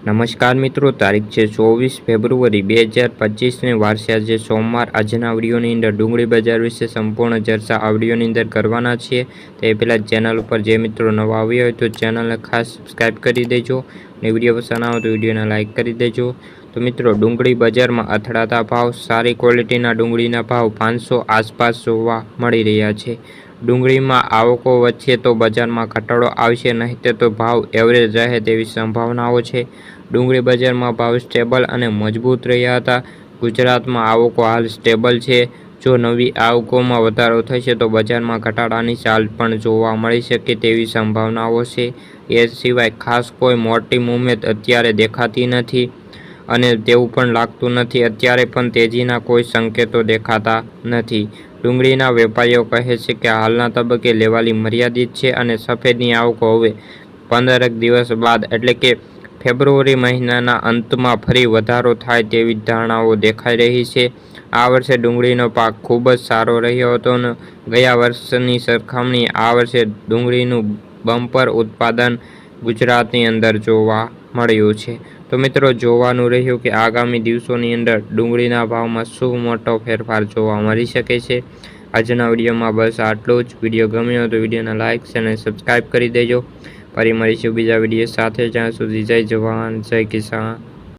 નમસ્કાર મિત્રો, તારીખ છે ચોવીસ ફેબ્રુઆરી બે હજાર પચીસને વાર છે. આજે સોમવાર, આજના આવડીઓની અંદર ડુંગળી બજાર વિશે સંપૂર્ણ ચર્ચા આવડીઓની અંદર કરવાના છીએ તે પહેલાં ચેનલ ઉપર જે મિત્રો નવા આવ્યા હોય તો ચેનલને ખાસ સબસ્ક્રાઈબ કરી દેજો અને વીડિયો પસંદ આવે તો વિડીયોને લાઇક કરી દેજો. તો મિત્રો, ડુંગળી બજારમાં અથડાતા ભાવ, સારી ક્વોલિટીના ડુંગળીના ભાવ પાંચસો આસપાસ જોવા મળી રહ્યા છે. ડુંગળીમાં આવકો વચ્ચે તો બજારમાં ઘટાડો આવશે, નહીં તો ભાવ એવરેજ રહે તેવી સંભાવનાઓ છે. ડુંગળી બજારમાં ભાવ સ્ટેબલ અને મજબૂત રહ્યા હતા. ગુજરાતમાં આવકો હાલ સ્ટેબલ છે. જો નવી આવકોમાં વધારો થશે તો બજારમાં ઘટાડાની ચાલ પણ જોવા મળી શકે તેવી સંભાવનાઓ છે. એ સિવાય ખાસ કોઈ મોટી મુમેન્ટ અત્યારે દેખાતી નથી. અને તેવું પણ લાગતું નથી. અત્યારે પણ તેજીના કોઈ સંકેતો દેખાતા નથી. ડુંગળીના વેપારીઓ કહે છે કે હાલના તબક્કે લેવાલી મર્યાદિત છે અને સફેદની આવકો હવે પંદરક દિવસ બાદ, એટલે કે ફેબ્રુઆરી મહિનાના અંતમાં ફરી વધારો થાય તેવી ધારણાઓ દેખાઈ રહી છે. આ વર્ષે ડુંગળીનો પાક ખૂબ જ સારો રહ્યો હતો અને ગયા વર્ષની સરખામણી આ વર્ષે ડુંગળીનું બમ્પર ઉત્પાદન ગુજરાતની અંદર જોવા મળ્યું છે. તો મિત્રો, જોવાનું રહ્યું કે આગામી દિવસોની અંદર ડુંગળીના ભાવમાં શું મોટો ફેરફાર જોવા મળી શકે છે. આજના વિડીયોમાં બસ આટલું જ. વીડિયો ગમ્યો તો વિડીયોને લાઇક અને સબસ્ક્રાઈબ કરી દેજો. ફરી મળીશું બીજા વીડિયો સાથે. જ્યાં સુધી જય જવાન, જય કિસાન.